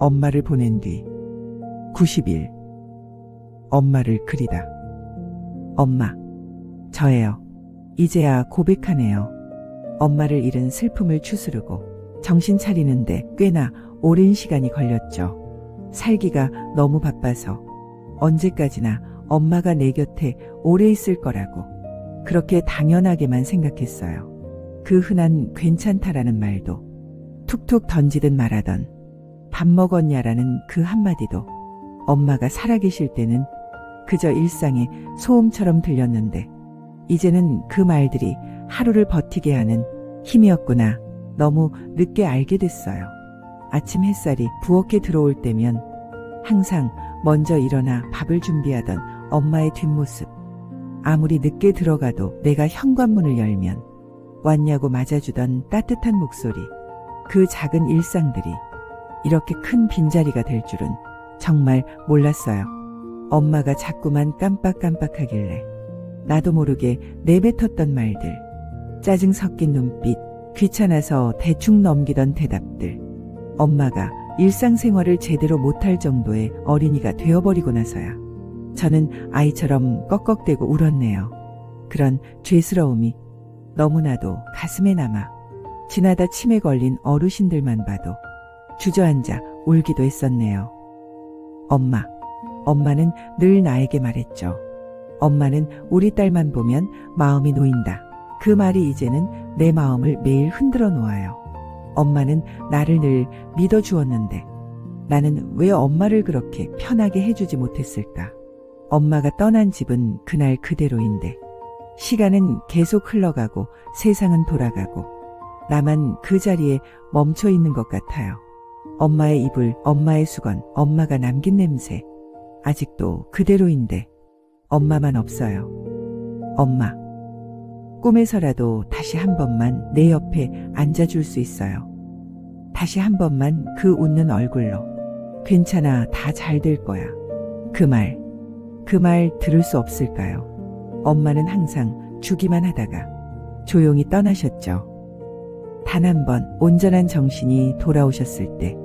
엄마를 보낸 뒤 90일 엄마를 그리다. 엄마, 저예요. 이제야 고백하네요. 엄마를 잃은 슬픔을 추스르고 정신 차리는데 꽤나 오랜 시간이 걸렸죠. 살기가 너무 바빠서 언제까지나 엄마가 내 곁에 오래 있을 거라고 그렇게 당연하게만 생각했어요. 그 흔한 괜찮다라는 말도 툭툭 던지듯 말하던 밥 먹었냐라는 그 한마디도 엄마가 살아계실 때는 그저 일상의 소음처럼 들렸는데 이제는 그 말들이 하루를 버티게 하는 힘이었구나 너무 늦게 알게 됐어요. 아침 햇살이 부엌에 들어올 때면 항상 먼저 일어나 밥을 준비하던 엄마의 뒷모습. 아무리 늦게 들어가도 내가 현관문을 열면 왔냐고 맞아주던 따뜻한 목소리. 그 작은 일상들이 이렇게 큰 빈자리가 될 줄은 정말 몰랐어요. 엄마가 자꾸만 깜빡깜빡하길래 나도 모르게 내뱉었던 말들. 짜증 섞인 눈빛, 귀찮아서 대충 넘기던 대답들. 엄마가 일상생활을 제대로 못할 정도의 어린이가 되어버리고 나서야 저는 아이처럼 꺽꺽대고 울었네요. 그런 죄스러움이 너무나도 가슴에 남아 지나다 침에 걸린 어르신들만 봐도 주저앉아 울기도 했었네요. 엄마, 엄마는 늘 나에게 말했죠. 엄마는 우리 딸만 보면 마음이 놓인다. 그 말이 이제는 내 마음을 매일 흔들어 놓아요. 엄마는 나를 늘 믿어주었는데 나는 왜 엄마를 그렇게 편하게 해주지 못했을까? 엄마가 떠난 집은 그날 그대로인데 시간은 계속 흘러가고 세상은 돌아가고 나만 그 자리에 멈춰 있는 것 같아요. 엄마의 이불, 엄마의 수건, 엄마가 남긴 냄새. 아직도 그대로인데 엄마만 없어요. 엄마. 꿈에서라도 다시 한 번만 내 옆에 앉아줄 수 있어요. 다시 한 번만 그 웃는 얼굴로. 괜찮아, 다 잘 될 거야. 그 말, 그 말 들을 수 없을까요? 엄마는 항상 주기만 하다가 조용히 떠나셨죠. 단 한 번 온전한 정신이 돌아오셨을 때